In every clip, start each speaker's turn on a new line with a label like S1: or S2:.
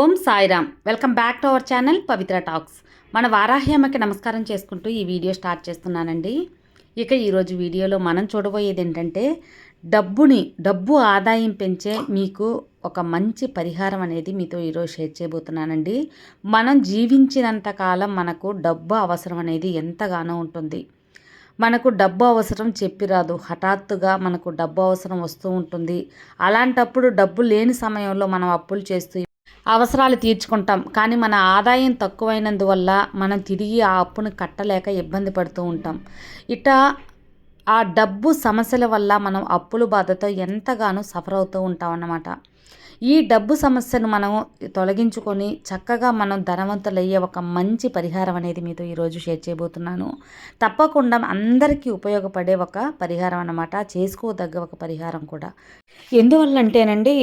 S1: Om Sairam. Welcome back to our channel Pavitra talks. మన వారాహ్యమ్మకి నమస్కారం చేసుకుంటూ ఈ వీడియో స్టార్ట్ చేస్తున్నానండి. ఇక ఈరోజు వీడియోలో మనం చూడబోయేది ఏంటంటే డబ్బుని డబ్బు ఆదాయం పెంచే మీకు ఒక మంచి పరిహారం అనేది మీతో ఈరోజు షేర్ చేయబోతున్నానండి. మనం జీవించినంత కాలం మనకు డబ్బు అవసరం అనేది ఎంతగానో ఉంటుంది. మనకు డబ్బు అవసరం చెప్పిరాదు. హఠాత్తుగా మనకు డబ్బు అవసరం వస్తూ ఉంటుంది. అలాంటప్పుడు డబ్బు లేని సమయంలో మనం అప్పులు చేస్తూ అవసరాలు తీర్చుకుంటాం. కానీ మన ఆదాయం తక్కువైనందువల్ల మనం తిరిగి ఆ అప్పును కట్టలేక ఇబ్బంది పడుతూ ఉంటాం. ఇట ఆ డబ్బు సమస్యల వల్ల మనం అప్పుల బాధతో ఎంతగానో సఫర్ అవుతూ ఉంటాం అన్నమాట. ఈ డబ్బు సమస్యను మనం తొలగించుకొని చక్కగా మనం ధనవంతులయ్యే ఒక మంచి పరిహారం అనేది మీతో ఈరోజు షేర్ చేయబోతున్నాను. తప్పకుండా అందరికీ ఉపయోగపడే ఒక పరిహారం అన్నమాట. చేసుకోదగ్గ ఒక పరిహారం కూడా. ఎందువల్ల అంటేనండి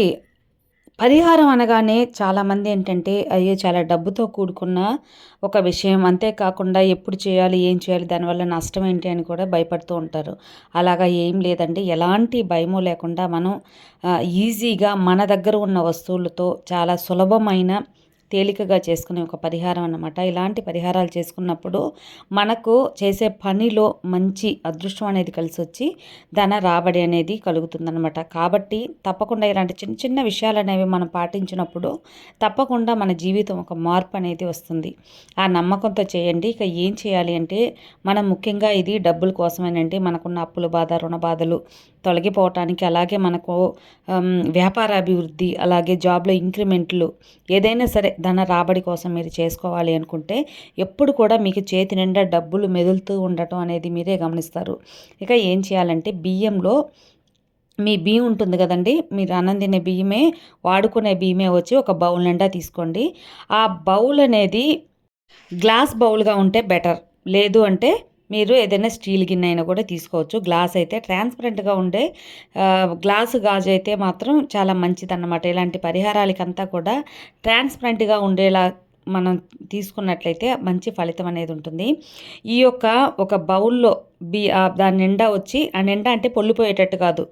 S1: పరిహారం అనగానే చాలామంది ఏంటంటే అయ్యో చాలా డబ్బుతో కూడుకున్న ఒక విషయం. అంతేకాకుండా ఎప్పుడు చేయాలి ఏం చేయాలి దానివల్ల నష్టం ఏంటి అని కూడా భయపడుతూ ఉంటారు. అలాగా ఏం లేదండి. ఎలాంటి భయము లేకుండా మనం ఈజీగా మన దగ్గర ఉన్న వస్తువులతో చాలా సులభమైన తేలికగా చేసుకునే ఒక పరిహారం అన్నమాట. ఇలాంటి పరిహారాలు చేసుకున్నప్పుడు మనకు చేసే పనిలో మంచి అదృష్టం అనేది కలిసి వచ్చి ధన రాబడి అనేది కలుగుతుందన్నమాట. కాబట్టి తప్పకుండా ఇలాంటి చిన్న చిన్న విషయాలు అనేవి మనం పాటించినప్పుడు తప్పకుండా మన జీవితం ఒక మార్పు అనేది వస్తుంది. ఆ నమ్మకంతో చేయండి. ఇక ఏం చేయాలి అంటే మనం ముఖ్యంగా ఇది డబ్బుల కోసమేనండి. మనకున్న అప్పుల బాధ రుణ బాధలు తొలగిపోవటానికి అలాగే మనకు వ్యాపార అభివృద్ధి అలాగే జాబ్లో ఇంక్రిమెంట్లు ఏదైనా సరే ధన రాబడి కోసం మీరు చేసుకోవాలి అనుకుంటే ఎప్పుడు కూడా మీకు చేతి నిండా డబ్బులు మెదులుతూ ఉండటం అనేది మీరే గమనిస్తారు. ఇక ఏం చేయాలంటే బియ్యంలో మీ బియ్యం ఉంటుంది కదండి మీరు అన్నం తినే బియ్యమే వాడుకునే బియ్యమే వచ్చి ఒక బౌల్ నిండా తీసుకోండి. ఆ బౌల్ అనేది గ్లాస్ బౌల్గా ఉంటే బెటర్. లేదు అంటే మీరు ఏదైనా స్టీల్ గిన్నె అయినా కూడా తీసుకోవచ్చు. గ్లాస్ అయితే ట్రాన్స్పరెంట్గా ఉండే గ్లాసు గాజు అయితే మాత్రం చాలా మంచిదన్నమాట. ఇలాంటి పరిహారాలకంతా కూడా ట్రాన్స్పరెంట్గా ఉండేలా మనం తీసుకున్నట్లయితే మంచి ఫలితం అనేది ఉంటుంది. ఈ యొక్క ఒక బౌల్లో బి దాని నిండా వచ్చి ఆ నిండా అంటే పొల్లిపోయేటట్టు కాదు.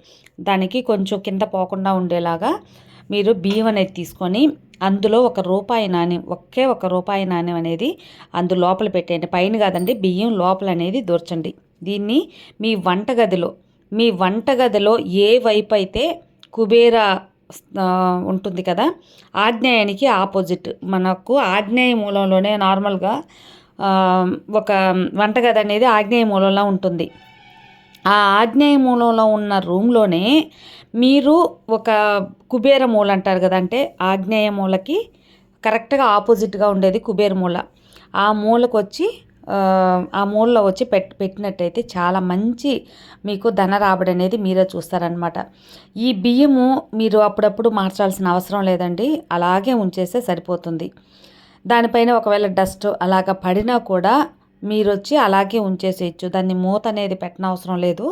S1: దానికి కొంచెం కింద పోకుండా ఉండేలాగా మీరు బియ్యం అనేది తీసుకొని అందులో ఒక రూపాయి నాణ్యం ఒకే ఒక రూపాయి నాణ్యం అనేది అందు లోపల పెట్టేయండి. పైన కాదండి బియ్యం లోపల అనేది దూర్చండి. దీన్ని మీ వంటగదిలో మీ వంటగదిలో ఏ వైపు అయితే కుబేర ఉంటుంది కదా ఆగ్నేయానికి ఆపోజిట్. మనకు ఆగ్నేయ మూలంలోనే నార్మల్గా ఒక వంటగది అనేది ఆగ్నేయ మూలంలో ఉంటుంది. ఆ ఆగ్నేయ మూలంలో ఉన్న రూమ్లోనే మీరు ఒక కుబేర మూల అంటారు కదా అంటే ఆగ్నేయ మూలకి కరెక్ట్గా ఆపోజిట్గా ఉండేది కుబేర మూల. ఆ మూలకు వచ్చి ఆ మూలలో వచ్చి పెట్ పెట్టినట్టయితే చాలా మంచి మీకు ధన రాబడి అనేది మీరే చూస్తారనమాట ఈ బియ్యము మీరు అప్పుడప్పుడు మార్చాల్సిన అవసరం లేదండి అలాగే ఉంచేస్తే సరిపోతుంది. దానిపైన ఒకవేళ డస్ట్ అలాగ పడినా కూడా మీరు వచ్చి అలాగే ఉంచేసేయచ్చు. దాన్ని మూత అనేది పెట్టనవసరం లేదు.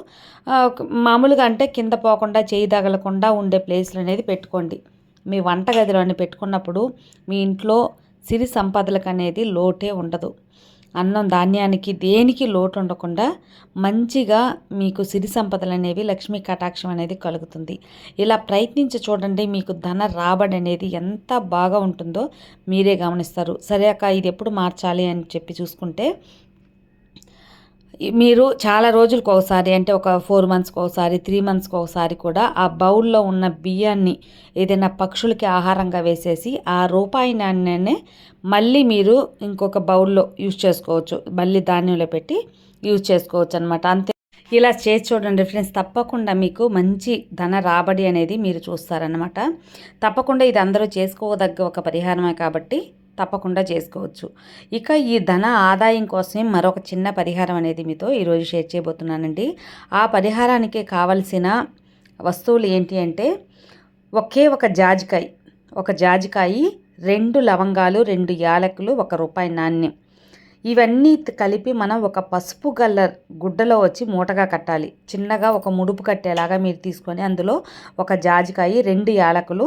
S1: మామూలుగా అంటే కింద పోకుండా చేయి తగలకుండా ఉండే ప్లేస్లు అనేది పెట్టుకోండి. మీ వంటగదిలోని పెట్టుకున్నప్పుడు మీ ఇంట్లో సిరి సంపదలకు అనేది లోటే ఉండదు. అన్నం ధాన్యానికి దేనికి లోటు ఉండకుండా మంచిగా మీకు సిరి సంపదలు అనేవి లక్ష్మీ కటాక్షం అనేది కలుగుతుంది. ఇలా ప్రయత్నించి చూడండి మీకు ధన రాబడి అనేది ఎంత బాగా ఉంటుందో మీరే గమనిస్తారు. సరే అక్క ఇది ఎప్పుడు మార్చాలి అని చెప్పి చూసుకుంటే మీరు చాలా రోజులకు ఒకసారి అంటే ఒక ఫోర్ మంత్స్కి ఒకసారి త్రీ మంత్స్కి ఒకసారి కూడా ఆ బౌల్లో ఉన్న బియ్యాన్ని ఏదైనా పక్షులకి ఆహారంగా వేసేసి ఆ రూపాయి నాణ్యనే మళ్ళీ మీరు ఇంకొక బౌల్లో యూజ్ చేసుకోవచ్చు. మళ్ళీ ధాన్యంలో పెట్టి యూజ్ చేసుకోవచ్చు అనమాట అంతే. ఇలా చేసి చూడండి ఫ్రెండ్స్ తప్పకుండా మీకు మంచి ధన రాబడి అనేది మీరు చూస్తారనమాట తప్పకుండా ఇది అందరూ చేసుకోదగ్గ ఒక పరిహారమే కాబట్టి తప్పకుండా చేసుకోవచ్చు. ఇక ఈ ధన ఆదాయం కోసమే మరొక చిన్న పరిహారం అనేది మీతో ఈరోజు షేర్ చేయబోతున్నానండి. ఆ పరిహారానికి కావలసిన వస్తువులు ఏంటి అంటే ఒకే ఒక జాజికాయ ఒక జాజికాయ రెండు లవంగాలు రెండు యాలకులు ఒక రూపాయి నాణ్యం. ఇవన్నీ కలిపి మనం ఒక పసుపు గల్ల గుడ్డలో వచ్చి మూటగా కట్టాలి. చిన్నగా ఒక ముడుపు కట్టేలాగా మీరు తీసుకొని అందులో ఒక జాజికాయ రెండు యాలకులు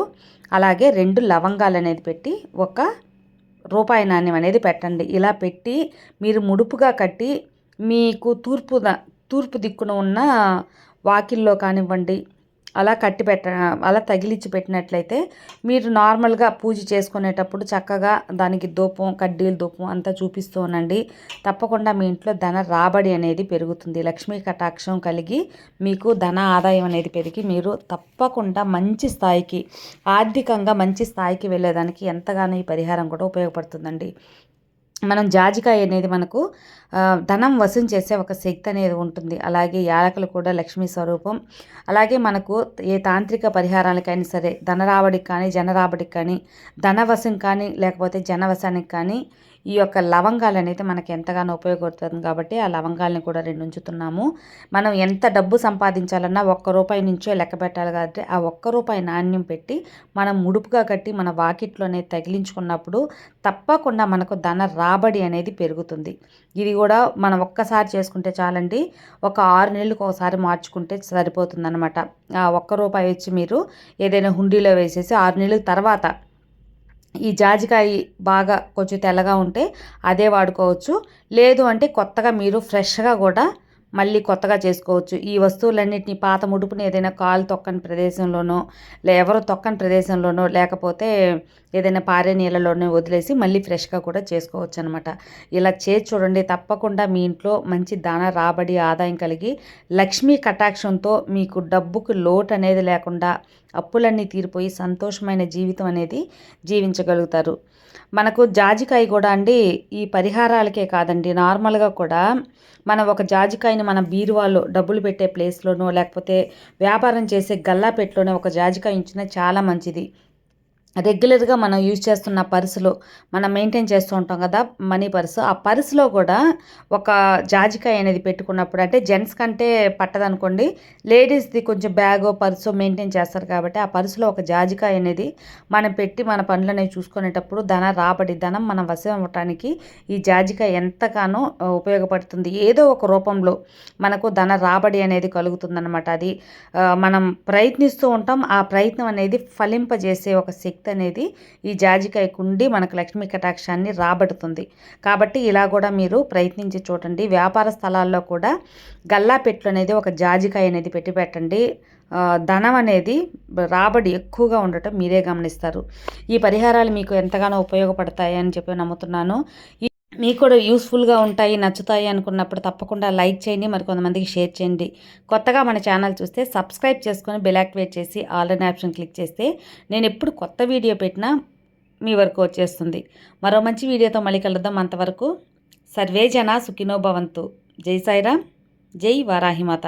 S1: అలాగే రెండు లవంగాలు అనేది పెట్టి ఒక రూపాయి నాణ్యం అనేది పెట్టండి. ఇలా పెట్టి మీరు ముడుపుగా కట్టి మీకు తూర్పు తూర్పు దిక్కున ఉన్న వాకిల్లో కానివ్వండి అలా కట్టి పెట్ట అలా తగిలించి పెట్టినట్లయితే మీరు నార్మల్గా పూజ చేసుకునేటప్పుడు చక్కగా దానికి ధూపం కడ్డీలు ధూపం అంతా చూపిస్తూ ఉండండి. తప్పకుండా మీ ఇంట్లో ధన రాబడి అనేది పెరుగుతుంది. లక్ష్మీ కటాక్షం కలిగి మీకు ధన ఆదాయం అనేది పెరిగి మీరు తప్పకుండా మంచి స్థాయికి ఆర్థికంగా మంచి స్థాయికి వెళ్ళేదానికి ఎంతగానో ఈ పరిహారం కూడా ఉపయోగపడుతుందండి. మనం జాజికాయ అనేది మనకు ధనం వసూలు చేసే ఒక శక్తి అనేది ఉంటుంది. అలాగే యాలకులు కూడా లక్ష్మీ స్వరూపం. అలాగే మనకు ఏ తాంత్రిక పరిహారాలకైనా సరే ధన రాబడికి కానీ జన రాబడికి కానీ ధనవశం కానీ లేకపోతే జనవశానికి కానీ ఈ యొక్క లవంగాలు అనేది మనకి ఎంతగానో ఉపయోగపడుతుంది కాబట్టి ఆ లవంగాలని కూడా రెండు ఉంచుతున్నాము. మనం ఎంత డబ్బు సంపాదించాలన్నా ఒక్క రూపాయి నుంచే లెక్క పెట్టాలి కాబట్టి ఆ ఒక్క రూపాయి నాణ్యం పెట్టి మనం ముడుపుగా కట్టి మన వాకిట్లోనే తగిలించుకున్నప్పుడు తప్పకుండా మనకు ధన రా రాబడి అనేది పెరుగుతుంది. ఇది కూడా మనం ఒక్కసారి చేసుకుంటే చాలండి ఒక ఆరు నెలలకు ఒకసారి మార్చుకుంటే సరిపోతుంది అనమాట ఆ ఒక్క రూపాయి వచ్చి మీరు ఏదైనా హుండీలో వేసేసి ఆరు నెలల తర్వాత ఈ జాజికాయ బాగా కొంచెం తెల్లగా ఉంటే అదే వాడుకోవచ్చు. లేదు అంటే కొత్తగా మీరు ఫ్రెష్గా కూడా మళ్ళీ కొత్తగా చేసుకోవచ్చు. ఈ వస్తువులన్నింటినీ పాత ముడుపుని ఏదైనా కాలు తొక్కని ప్రదేశంలోనో లే ఎవరు తొక్కని ప్రదేశంలోనో లేకపోతే ఏదైనా పారే నీళ్ళలోనే వదిలేసి మళ్ళీ ఫ్రెష్గా కూడా చేసుకోవచ్చు అనమాట ఇలా చేసి చూడండి. తప్పకుండా మీ ఇంట్లో మంచి దాన రాబడి ఆదాయం కలిగి లక్ష్మీ కటాక్షంతో మీకు డబ్బుకు లోటు అనేది లేకుండా అప్పులన్నీ తీరిపోయి సంతోషమైన జీవితం అనేది జీవించగలుగుతారు. మనకు జాజికాయ కూడా అండి ఈ పరిహారాలకే కాదండి. నార్మల్గా కూడా మనం ఒక జాజికాయని మన బీరువాలో డబ్బులు పెట్టే ప్లేస్లోనో లేకపోతే వ్యాపారం చేసే గల్లాపెట్లోనో ఒక జాజికాయ ఉంచినా చాలా మంచిది. రెగ్యులర్గా మనం యూజ్ చేస్తున్న పర్సులో మనం మెయింటైన్ చేస్తూ ఉంటాం కదా మనీ పర్సు. ఆ పర్సులో కూడా ఒక జాజికాయ అనేది పెట్టుకున్నప్పుడు అంటే జెంట్స్ కంటే పట్టదనుకోండి లేడీస్ది కొంచెం బ్యాగో పర్సు మెయింటైన్ చేస్తారు కాబట్టి ఆ పర్సులో ఒక జాజికాయ అనేది మనం పెట్టి మన పనులు అనేవి చూసుకునేటప్పుడు ధన రాబడి ధనం మనం వశం అవ్వటానికి ఈ జాజికాయ ఎంతగానో ఉపయోగపడుతుంది. ఏదో ఒక రూపంలో మనకు ధన రాబడి అనేది కలుగుతుందన్నమాట. అది మనం ప్రయత్నిస్తూ ఉంటాం. ఆ ప్రయత్నం అనేది ఫలింపజేసే ఒక శక్తి శక్తి అనేది ఈ జాజికాయ కుండి మనకు లక్ష్మీ కటాక్షాన్ని రాబడుతుంది. కాబట్టి ఇలా కూడా మీరు ప్రయత్నించి చూడండి. వ్యాపార స్థలాల్లో కూడా గల్లా పెట్లు అనేది ఒక జాజికాయ అనేది పెట్టి పెట్టండి. ధనం అనేది రాబడి ఎక్కువగా ఉండటం మీరే గమనిస్తారు. ఈ పరిహారాలు మీకు ఎంతగానో ఉపయోగపడతాయి అని చెప్పి నమ్ముతున్నాను. మీకు కూడా యూస్ఫుల్గా ఉంటాయి నచ్చుతాయి అనుకున్నప్పుడు తప్పకుండా లైక్ చేయండి మరి కొంతమందికి షేర్ చేయండి. కొత్తగా మన ఛానల్ చూస్తే సబ్స్క్రైబ్ చేసుకొని బెల్ యాక్టివేట్ చేసి ఆల్రెడీ ఆప్షన్ క్లిక్ చేస్తే నేను ఎప్పుడు కొత్త వీడియో పెట్టినా మీ వరకు వచ్చేస్తుంది. మరో మంచి వీడియోతో మళ్ళీ కలుద్దాం. అంతవరకు సర్వే జన సుఖినో భవంతు. జై సాయిరామ్. జై వారాహిమాత.